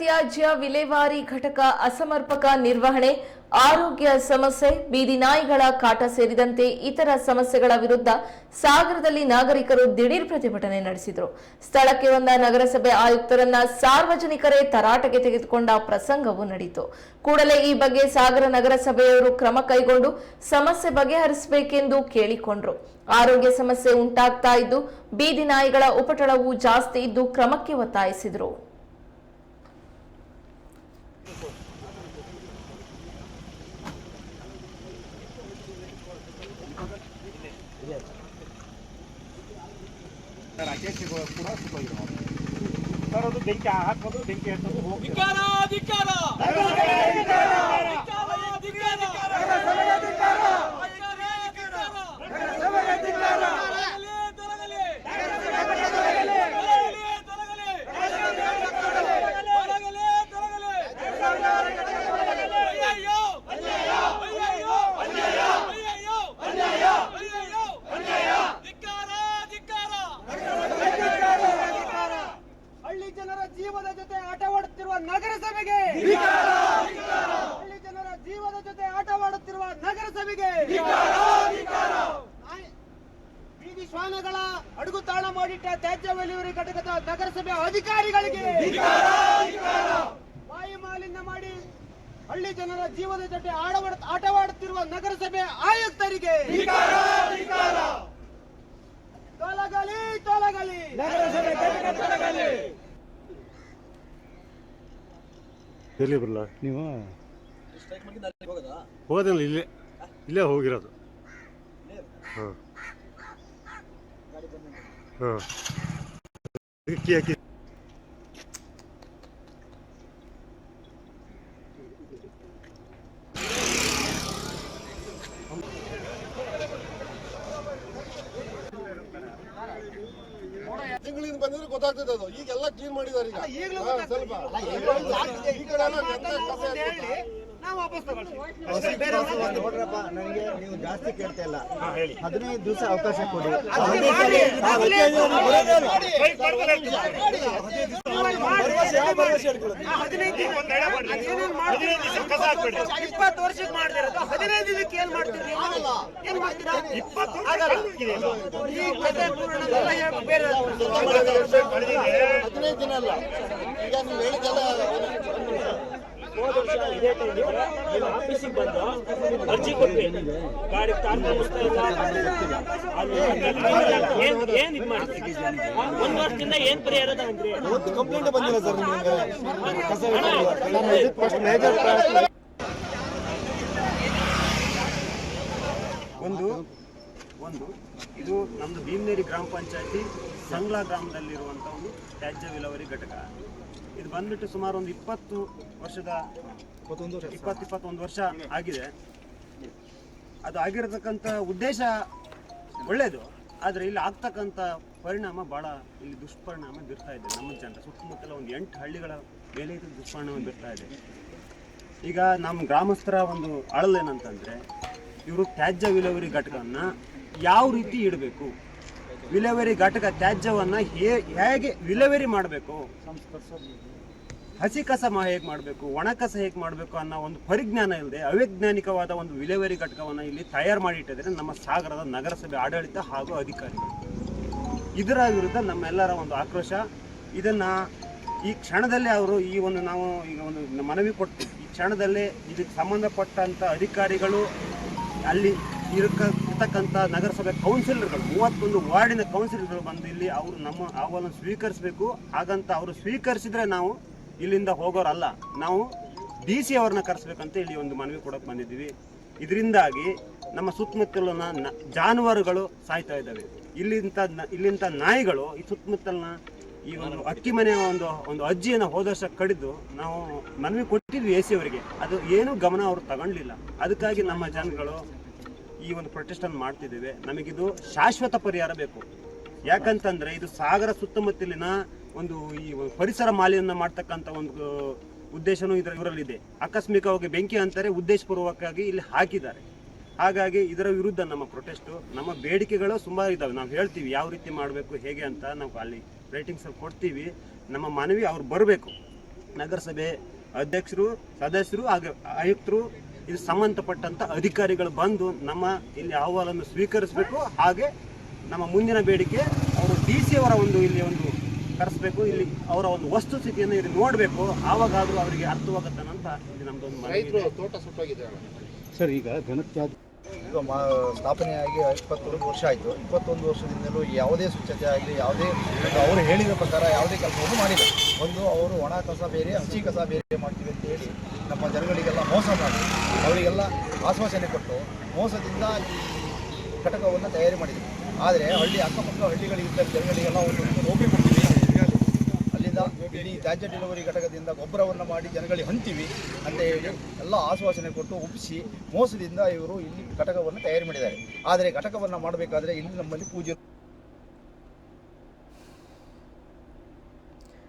ಘನತ್ಯಾಜ್ಯ ವಿಲೇವಾರಿ ಘಟಕ ಅಸಮರ್ಪಕ ನಿರ್ವಹಣೆ, ಆರೋಗ್ಯ ಸಮಸ್ಯೆ, ಬೀದಿ ನಾಯಿಗಳ ಕಾಟ ಸೇರಿದಂತೆ ಇತರ ಸಮಸ್ಯೆಗಳ ವಿರುದ್ಧ ಸಾಗರದಲ್ಲಿ ನಾಗರಿಕರು ದಿಢೀರ್ ಪ್ರತಿಭಟನೆ ನಡೆಸಿದರು. ಸ್ಥಳಕ್ಕೆ ಬಂದ ನಗರಸಭೆ ಆಯುಕ್ತರನ್ನ ಸಾರ್ವಜನಿಕರೇ ತರಾಟೆಗೆ ತೆಗೆದುಕೊಂಡ ಪ್ರಸಂಗವೂ ನಡೆಯಿತು ಕೂಡಲೇ ಈ ಬಗ್ಗೆ ಸಾಗರ ನಗರಸಭೆಯವರು ಕ್ರಮ ಕೈಗೊಂಡು ಸಮಸ್ಯೆ ಬಗೆಹರಿಸಬೇಕೆಂದು ಕೇಳಿಕೊಂಡ್ರು. ಆರೋಗ್ಯ ಸಮಸ್ಯೆ ಉಂಟಾಗ್ತಾ ಇದ್ದು, ಬೀದಿ ನಾಯಿಗಳ ಉಪಟಳವು ಜಾಸ್ತಿ ಇದ್ದು ಕ್ರಮಕ್ಕೆ ಒತ್ತಾಯಿಸಿದರು. ಕೂಡ ಸುಖವಾಗಿರೋ ಸರ್ ಅದು ಬೆಂಕಿ ಹಾಕೋದು ಬೆಂಕಿ ಹೋಗಿ ಧಿಕ್ಕಾರ ಧಿಕ್ಕಾರ ಹಳ್ಳಿ ಜನರ ಜೀವದ ಜೊತೆ ಆಟವಾಡುತ್ತಿರುವ ನಗರಸಭೆಗೆ ಹಳ್ಳಿ ಜನರ ಜೀವದ ಜೊತೆ ಆಟವಾಡುತ್ತಿರುವ ನಗರಸಭೆಗೆ ಬೀದಿ ಶ್ವಾನಗಳ ಅಡುಗುತಾಣ ಮಾಡಿಟ್ಟ ತ್ಯಾಜ್ಯ ವಿಲೇವಾರಿ ಘಟಕದ ನಗರಸಭೆ ಅಧಿಕಾರಿಗಳಿಗೆ ವಾಯು ಮಾಲಿನ್ಯ ಮಾಡಿ ಹಳ್ಳಿ ಜನರ ಜೀವದ ಜೊತೆ ಆಡವಾಡ ಆಟವಾಡುತ್ತಿರುವ ನಗರಸಭೆ ಆಯುಕ್ತರಿಗೆ ತೊಲಗಲಿ ತೊಲಗಲಿ. ಎಲ್ಲಿ ಬರಲ್ಲ ನೀವು? ಹೋಗೋದಿಲ್ಲ ಇಲ್ಲೇ ಇಲ್ಲೇ ಹೋಗಿರೋದು. ಹಾಂ. ಹಾಂ. ಕೀ ಹಾಕಿ. ತಿಂಗಳಿಂದ ಬಂದಿದ್ರೆ ಗೊತ್ತಾಗ್ತದೆ ಅದು. ಈಗೆಲ್ಲ ಕ್ಲೀನ್ ಮಾಡಿದಾರೆ ಈಗ. ಸ್ವಲ್ಪ. ನಾವು ವಾಪಸ್ ತಗೊಳ್ತೀವಿ. ನೋಡ್ರಪ್ಪ ನನಗೆ ನೀವು ಜಾಸ್ತಿ ಕೇಳ್ತಾ ಇಲ್ಲ. ಹದಿನೈದು ದಿವಸ ಅವಕಾಶ ಕೊಡಿ. ಇಪ್ಪತ್ತು ವರ್ಷಕ್ಕೆ ಹದಿನೈದು ದಿನಕ್ಕೆ ಏನ್ ಮಾಡ್ತೀರಿ ಏನ್ ಮಾಡ್ತೀರಾ? ಆಗಲ್ಲ. ಈ ಕಥೆ ಪೂರ್ಣ ಬೇರೆ ಹದಿನೈದು ದಿನ ಅಲ್ಲ. ಈಗ ನೀವು ಹೇಳಿದ್ದೆಲ್ಲ ಆಫೀಸಿಗೆ ಬಂದು ಅರ್ಜಿ ಕೊಟ್ವಿ. ಗಾಡಿ ಇಲ್ಲ ಅದು ಏನ್ ಏನ್ ಇದ್ ಮಾಡ್ತೀವಿ ಒಂದ್ ವರ್ಷದಿಂದ ಏನ್ ಪರಿಹಾರ ಅಂದ್ರೆ? ಕಂಪ್ಲೇಂಟ್ ಬಂದಿಲ್ಲ ಸರ್ ನಿಮಗೆ. ಫಸ್ಟ್ ಮೇಜರ್ ಒಂದು ಒಂದು ಇದು ನಮ್ದು ಭೀಮನೇರಿ ಗ್ರಾಮ ಪಂಚಾಯತಿ ಸಂಗ್ಲಾ ಗ್ರಾಮದಲ್ಲಿರುವಂಥ ಒಂದು ತ್ಯಾಜ್ಯ ವಿಲವರಿ ಘಟಕ. ಇದು ಬಂದ್ಬಿಟ್ಟು ಸುಮಾರು ಒಂದು ಇಪ್ಪತ್ತು ವರ್ಷದ ಇಪ್ಪತ್ತು ಇಪ್ಪತ್ತೊಂದು ವರ್ಷ. ಆಗಿದೆ. ಅದು ಆಗಿರತಕ್ಕಂಥ ಉದ್ದೇಶ ಒಳ್ಳೆಯದು ಆದರೆ ಇಲ್ಲಿ ಆಗ್ತಕ್ಕಂಥ ಪರಿಣಾಮ ಭಾಳ ಇಲ್ಲಿ ದುಷ್ಪರಿಣಾಮ ಬೀರ್ತಾ ಇದೆ ನಮ್ಮ ಜನ. ಸುತ್ತಮುತ್ತಲ ಒಂದು ಎಂಟು ಹಳ್ಳಿಗಳ ಮೇಲೆ ಇದು ದುಷ್ಪರಿಣಾಮ ಬೀರ್ತಾ ಇದೆ. ಈಗ ನಮ್ಮ ಗ್ರಾಮಸ್ಥರ ಒಂದು ಅಳಲೇನಂತಂದರೆ ಇವರು ತ್ಯಾಜ್ಯ ವಿಲೇವರಿ ಘಟಕವನ್ನು ಯಾವ ರೀತಿ ಇಡಬೇಕು? ವಿಲೇವಾರಿ ಘಟಕ ತ್ಯಾಜ್ಯವನ್ನು ಹೇ, ಹೇಗೆ ವಿಲೇವರಿ ಮಾಡಬೇಕು? ಹಸಿ ಕಸ ಹೇಗೆ ಮಾಡಬೇಕು? ಒಣ ಕಸ ಹೇಗೆ ಮಾಡಬೇಕು ಅನ್ನೋ ಒಂದು ಪರಿಜ್ಞಾನ ಇಲ್ಲದೆ ಅವೈಜ್ಞಾನಿಕವಾದ ಒಂದು ವಿಲೇವರಿ ಘಟಕವನ್ನು ಇಲ್ಲಿ ತಯಾರು ಮಾಡಿಟ್ಟಿದ್ದಾರೆ ನಮ್ಮ ಸಾಗರದ ನಗರಸಭೆ ಆಡಳಿತ ಹಾಗೂ ಅಧಿಕಾರಿಗಳು. ಇದರ ವಿರುದ್ಧ ನಮ್ಮೆಲ್ಲರ ಒಂದು ಆಕ್ರೋಶ. ಇದನ್ನು ಈ ಕ್ಷಣದಲ್ಲಿ ಅವರು ಈ ಒಂದು ನಾವು ಈಗ ಒಂದು ಮನವಿ ಕೊಟ್ಟು ಈ ಕ್ಷಣದಲ್ಲೇ ಇದಕ್ಕೆ ಸಂಬಂಧಪಟ್ಟಂಥ ಅಧಿಕಾರಿಗಳು ಅಲ್ಲಿ ಇರಕ ಇರ್ತಕ್ಕಂಥ ನಗರಸಭೆ ಕೌನ್ಸಿಲರ್ಗಳು ಮೂವತ್ತೊಂದು ವಾರ್ಡಿನ ಕೌನ್ಸಿಲರ್ಗಳು ಬಂದು ಇಲ್ಲಿ ಅವರು ನಮ್ಮ ಅಹವಾಲನ್ನು ಸ್ವೀಕರಿಸಬೇಕು. ಹಾಗಂತ ಅವರು ಸ್ವೀಕರಿಸಿದ್ರೆ ನಾವು ಇಲ್ಲಿಂದ ಹೋಗೋರಲ್ಲ, ನಾವು ಡಿ ಸಿ ಅವ್ರನ್ನ ಕರೆಸ್ಬೇಕಂತ ಇಲ್ಲಿ ಒಂದು ಮನವಿ ಕೊಡಕ್ಕೆ ಬಂದಿದ್ದೀವಿ. ಇದರಿಂದಾಗಿ ನಮ್ಮ ಸುತ್ತಮುತ್ತಲಿನ ಜಾನುವಾರುಗಳು ಸಾಯ್ತಾ ಇದ್ದಾವೆ. ಇಲ್ಲಿಂತ ಇಲ್ಲಿಂತ ನಾಯಿಗಳು ಈ ಸುತ್ತಮುತ್ತಲಿನ ಈ ಒಂದು ಅಕ್ಕಿ ಮನೆಯ ಒಂದು ಒಂದು ಅಜ್ಜಿಯನ್ನು ಹೋದ ವರ್ಷ ಕಡಿದು ನಾವು ಮನವಿ ಕೊಟ್ಟಿದ್ವಿ ಎ ಸಿ ಅವರಿಗೆ. ಅದು ಏನು ಗಮನ ಅವರು ತಗೊಂಡಿಲ್ಲ ಅದಕ್ಕಾಗಿ ನಮ್ಮ ಜನಗಳು ಈ ಒಂದು ಪ್ರೊಟೆಸ್ಟ್ ಅನ್ನು ಮಾಡ್ತಿದ್ದೇವೆ. ನಮಗಿದು ಶಾಶ್ವತ ಪರಿಹಾರ ಬೇಕು. ಯಾಕಂತಂದ್ರೆ ಇದು ಸಾಗರ ಸುತ್ತಮುತ್ತಲಿನ ಒಂದು ಈ ಪರಿಸರ ಮಾಲಿನ್ಯ ಮಾಡ್ತಕ್ಕಂಥ ಒಂದು ಉದ್ದೇಶನೂ ಇದರ, ಇವರಲ್ಲಿದೆ. ಆಕಸ್ಮಿಕವಾಗಿ ಬೆಂಕಿ ಅಂತಾರೆ, ಉದ್ದೇಶಪೂರ್ವಕವಾಗಿ ಇಲ್ಲಿ ಹಾಕಿದ್ದಾರೆ. ಹಾಗಾಗಿ ಇದರ ವಿರುದ್ಧ ನಮ್ಮ ಪ್ರೊಟೆಸ್ಟು ನಮ್ಮ ಬೇಡಿಕೆಗಳು ಸುಮಾರು ಇದ್ದಾವೆ ನಾವು ಹೇಳ್ತೀವಿ ಯಾವ ರೀತಿ ಮಾಡಬೇಕು, ಹೇಗೆ ಅಂತ ನಾವು ಅಲ್ಲಿ ರೈಟಿಂಗ್ಸಲ್ಲಿ ಕೊಡ್ತೀವಿ. ನಮ್ಮ ಮನವಿ ಅವ್ರು ಬರಬೇಕು. ನಗರಸಭೆ ಅಧ್ಯಕ್ಷರು, ಸದಸ್ಯರು ಹಾಗೆ ಆಯುಕ್ತರು ಇದು ಸಂಬಂಧಪಟ್ಟಂತ ಅಧಿಕಾರಿಗಳು ಬಂದು ನಮ್ಮ ಇಲ್ಲಿ ಅಹವಾಲನ್ನು ಸ್ವೀಕರಿಸಬೇಕು. ಹಾಗೆ ನಮ್ಮ ಮುಂದಿನ ಬೇಡಿಕೆ ಅವರು ಡಿ ಸಿ ಅವರ ಒಂದು ಇಲ್ಲಿ ಒಂದು ಕರೆಸಬೇಕು. ಇಲ್ಲಿ ಅವರ ಒಂದು ವಸ್ತುಸ್ಥಿತಿಯನ್ನು ಇಲ್ಲಿ ನೋಡಬೇಕು. ಆವಾಗಾದರೂ ಅವರಿಗೆ ಅರ್ಥವಾಗುತ್ತಾನಂತ ಇಲ್ಲಿ ನಮ್ದೊಂದು ರೈತರು. ತೋಟ ಸುಟ್ಟೋಗಿದೆ ಸರ್ ಈಗ ಘನತ್ಯಾಜ್ಯ ಈಗ ಮಾ ಸ್ಥಾಪನೆಯಾಗಿ ಇಪ್ಪತ್ತೊಂದು ವರ್ಷ ಆಯಿತು. ಇಪ್ಪತ್ತೊಂದು ವರ್ಷದಿಂದಲೂ ಯಾವುದೇ ಸ್ವಚ್ಛತೆ ಆಗಲಿ ಯಾವುದೇ ಅವರು ಹೇಳಿದ ಪ್ರಕಾರ ಯಾವುದೇ ಕೆಲಸವನ್ನು ಮಾಡಿಲ್ಲ. ಒಂದು ಅವರು ಒಣ ಕಸ ಬೇರೆ ಹಸಿ ಕಸ ಬೇರೆ ಮಾಡ್ತೀವಿ ಅಂತ ಹೇಳಿ ನಮ್ಮ ಜನಗಳಿಗೆಲ್ಲ ಮೋಸ ಮಾಡಿ ಅವರಿಗೆಲ್ಲ ಆಶ್ವಾಸನೆ ಕೊಟ್ಟು ಮೋಸದಿಂದ ಈ ಘಟಕವನ್ನು ತಯಾರಿ ಮಾಡಿದ್ವಿ ಆದರೆ ಹಳ್ಳಿ ಅಕ್ಕಪಕ್ಕ ಹಳ್ಳಿಗಳಿಗಿಂತ ಜನಗಳಿಗೆಲ್ಲ ಒಂದು ರೋಗಿ ಕೊಡ್ತೀವಿ ಅಲ್ಲಿಂದ ಇಡೀ ತ್ಯಾಜ್ಯ ಡೆಲಿವರಿ ಘಟಕದಿಂದ ಗೊಬ್ಬರವನ್ನು ಮಾಡಿ ಜನಗಳಿಗೆ ಹಂತೀವಿ ಅಂತ ಹೇಳಿ ಎಲ್ಲ ಆಶ್ವಾಸನೆ ಕೊಟ್ಟು ಒಪ್ಪಿಸಿ ಮೋಸದಿಂದ ಇವರು ಇಲ್ಲಿ ಘಟಕವನ್ನು ತಯಾರಿ ಮಾಡಿದ್ದಾರೆ. ಆದರೆ ಘಟಕವನ್ನು ಮಾಡಬೇಕಾದ್ರೆ ಇಲ್ಲಿ ನಮ್ಮಲ್ಲಿ ಪೂಜೆ